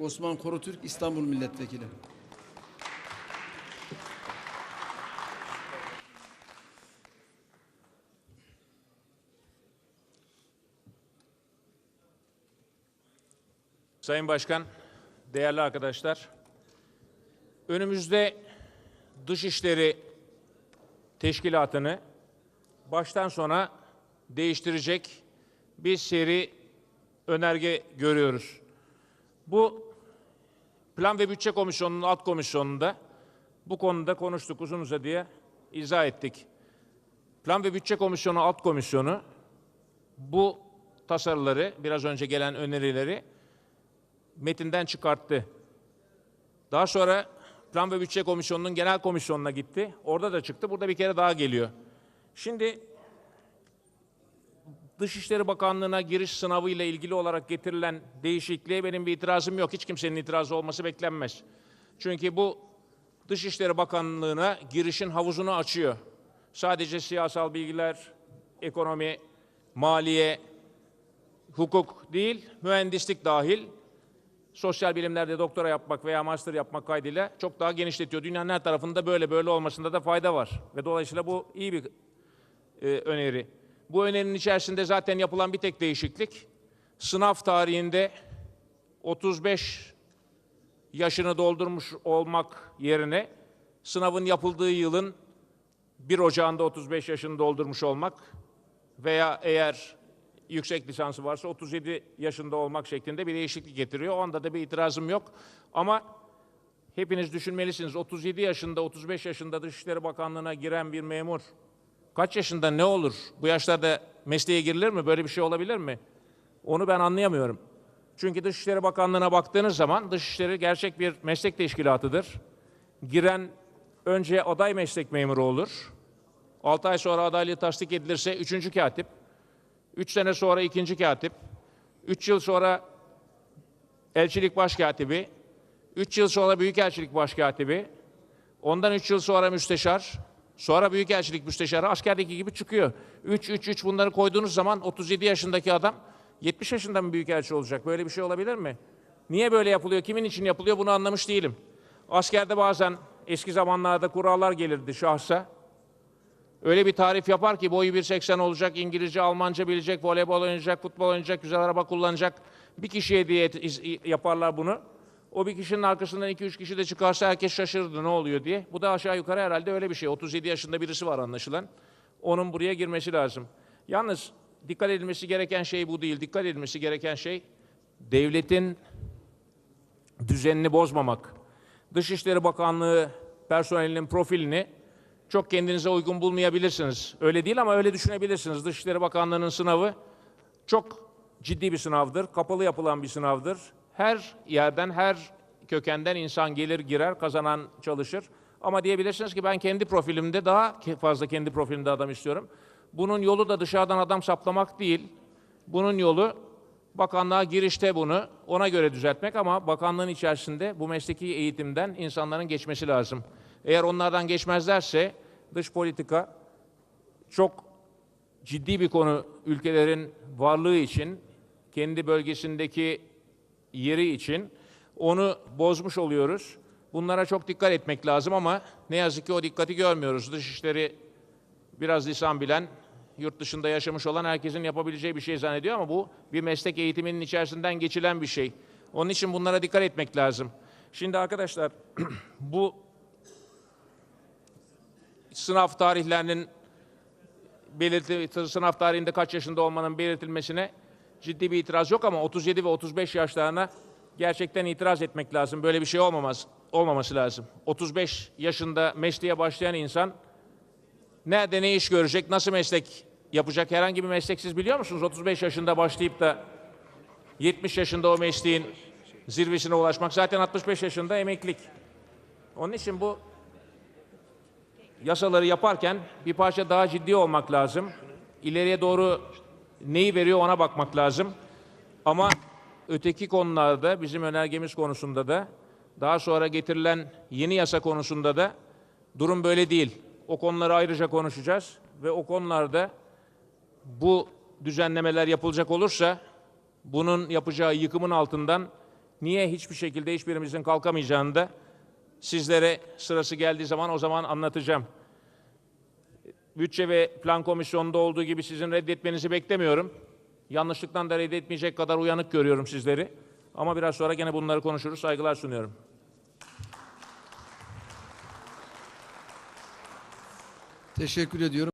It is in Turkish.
Osman Korutürk İstanbul Milletvekili. Sayın Başkan, değerli arkadaşlar, önümüzde Dışişleri Teşkilatı'nı baştan sona değiştirecek bir seri önerge görüyoruz. Bu Plan ve Bütçe Komisyonu'nun alt komisyonunda bu konuda konuştuk uzun uzadıya izah ettik. Plan ve Bütçe Komisyonu alt komisyonu bu tasarıları biraz önce gelen önerileri metinden çıkarttı. Daha sonra Plan ve Bütçe Komisyonu'nun genel komisyonuna gitti. Orada da çıktı. Burada bir kere daha geliyor. Şimdi Dışişleri Bakanlığı'na giriş sınavı ile ilgili olarak getirilen değişikliğe benim bir itirazım yok. Hiç kimsenin itirazı olması beklenmez. Çünkü bu Dışişleri Bakanlığı'na girişin havuzunu açıyor. Sadece siyasal bilgiler, ekonomi, maliye, hukuk değil, mühendislik dahil sosyal bilimlerde doktora yapmak veya master yapmak kaydıyla çok daha genişletiyor. Dünyanın her tarafında böyle böyle olmasında da fayda var. Ve dolayısıyla bu iyi bir e, öneri. Bu önerinin içerisinde zaten yapılan bir tek değişiklik, sınav tarihinde 35 yaşını doldurmuş olmak yerine sınavın yapıldığı yılın 1 Ocağı'nda 35 yaşını doldurmuş olmak veya eğer yüksek lisansı varsa 37 yaşında olmak şeklinde bir değişiklik getiriyor. Onda da bir itirazım yok. Ama hepiniz düşünmelisiniz. 37 yaşında, 35 yaşında Dışişleri Bakanlığı'na giren bir memur kaç yaşında ne olur? Bu yaşlarda mesleğe girilir mi? Böyle bir şey olabilir mi? Onu ben anlayamıyorum. Çünkü Dışişleri Bakanlığı'na baktığınız zaman Dışişleri gerçek bir meslek teşkilatıdır. Giren önce aday meslek memuru olur. 6 ay sonra adaylığı tasdik edilirse üçüncü katip, 3 sene sonra ikinci katip, 3 yıl sonra elçilik başkatibi, 3 yıl sonra büyükelçilik başkatibi, ondan 3 yıl sonra müsteşar, sonra büyükelçilik müsteşarı askerdeki gibi çıkıyor. 3 3 3 bunları koyduğunuz zaman 37 yaşındaki adam 70 yaşında mı büyükelçi olacak? Böyle bir şey olabilir mi? Niye böyle yapılıyor? Kimin için yapılıyor? Bunu anlamış değilim. Askerde bazen eski zamanlarda kurallar gelirdi şahsa. Öyle bir tarif yapar ki boyu 1.80 olacak, İngilizce, Almanca bilecek, voleybol oynayacak, futbol oynayacak, güzel araba kullanacak. Bir kişiye diye yaparlar bunu. O bir kişinin arkasından 2-3 kişi de çıkarsa herkes şaşırdı ne oluyor diye. Bu da aşağı yukarı herhalde öyle bir şey. 37 yaşında birisi var anlaşılan. Onun buraya girmesi lazım. Yalnız dikkat edilmesi gereken şey bu değil. Dikkat edilmesi gereken şey devletin düzenini bozmamak. Dışişleri Bakanlığı personelinin profilini çok kendinize uygun bulmayabilirsiniz. Öyle değil ama öyle düşünebilirsiniz. Dışişleri Bakanlığı'nın sınavı çok ciddi bir sınavdır. Kapalı yapılan bir sınavdır. Her yerden, her kökenden insan gelir, girer, kazanan çalışır. Ama diyebilirsiniz ki ben kendi profilimde daha fazla kendi profilimde adam istiyorum. Bunun yolu da dışarıdan adam saplamak değil. Bunun yolu bakanlığa girişte bunu ona göre düzeltmek ama bakanlığın içerisinde bu mesleki eğitimden insanların geçmesi lazım. Eğer onlardan geçmezlerse dış politika çok ciddi bir konu ülkelerin varlığı için, kendi bölgesindeki yeri için onu bozmuş oluyoruz. Bunlara çok dikkat etmek lazım ama ne yazık ki o dikkati görmüyoruz. Dışişleri biraz lisan bilen, yurt dışında yaşamış olan herkesin yapabileceği bir şey zannediyor ama bu bir meslek eğitiminin içerisinden geçilen bir şey. Onun için bunlara dikkat etmek lazım. Şimdi arkadaşlar bu sınav tarihlerinin belirti sınav tarihinde kaç yaşında olmanın belirtilmesine ciddi bir itiraz yok ama 37 ve 35 yaşlarına gerçekten itiraz etmek lazım. Böyle bir şey olmamaz olmaması lazım. 35 yaşında mesleğe başlayan insan nerede ne iş görecek, nasıl meslek yapacak herhangi bir meslek siz biliyor musunuz? 35 yaşında başlayıp da 70 yaşında o mesleğin zirvesine ulaşmak zaten 65 yaşında emeklilik. Onun için bu yasaları yaparken bir parça daha ciddi olmak lazım. İleriye doğru neyi veriyor ona bakmak lazım. Ama öteki konularda bizim önergemiz konusunda da daha sonra getirilen yeni yasa konusunda da durum böyle değil. O konuları ayrıca konuşacağız ve o konularda bu düzenlemeler yapılacak olursa bunun yapacağı yıkımın altından niye hiçbir şekilde hiçbirimizin kalkamayacağını da sizlere sırası geldiği zaman o zaman anlatacağım. Bütçe ve Plan Komisyonu'nda olduğu gibi sizin reddetmenizi beklemiyorum. Yanlışlıktan da reddetmeyecek kadar uyanık görüyorum sizleri. Ama biraz sonra gene bunları konuşuruz. Saygılar sunuyorum. Teşekkür ediyorum.